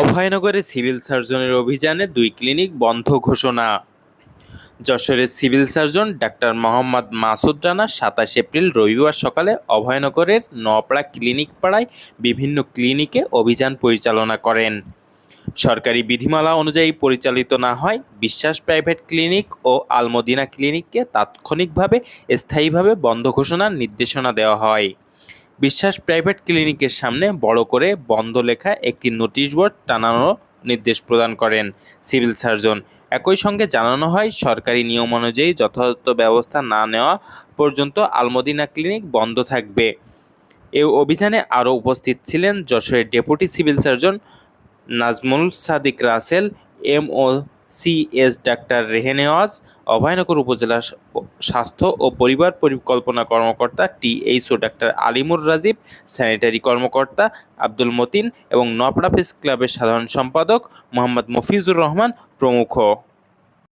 অভয়নগরে civil সার্জনের অভিযানে দুই ক্লিনিক বন্ধ ঘোষণা। যশোরের civil surgeon doctor Mohammad Masud Rana সাতাশ এপ্রিল রবিবার সকালে অভয়নগরের নপাড়া ক্লিনিক পাড়ায় বিভিন্ন ক্লিনিকে অভিযান পরিচালনা করেন। সরকারি বিধিমালা অনুযায়ী পরিচালিত না হয়, বিশ্বাস প্রাইভেট ক্লিনিক ও আলমদিনা ক্লিনিককে তাৎক্ষণিকভাবে স্থায়ীভাবে বন্ধ ঘোষণার নির্দেশনা দেওয়া হয়। বিশ্বাস প্রাইভেট ক্লিনিকের সামনে বড় করে বন্ধ লেখা একটি নোটিশ বোর্ড টানানোর নির্দেশ প্রদান করেন সিভিল সার্জন। একই সঙ্গে জানানো হয়, সরকারি নিয়ম অনুযায়ী যথাযথ ব্যবস্থা না নেওয়া পর্যন্ত আলমদিনা ক্লিনিক বন্ধ থাকবে। এ অভিযানে আরও উপস্থিত ছিলেন যশোরের deputy civil surgeon Nazmul Sadiq Rasel M O C S doctor রেহেনেওয়াজ, Abhaynagar উপজেলা স্বাস্থ্য ও পরিবার পরিকল্পনা কর্মকর্তা T THO doctor Alimur Rajib, sanitary কর্মকর্তা আব্দুল মতিন এবং নপড়া প্রেস ক্লাবের সাধারণ সম্পাদক মোহাম্মদ মফিজুর রহমান প্রমুখ।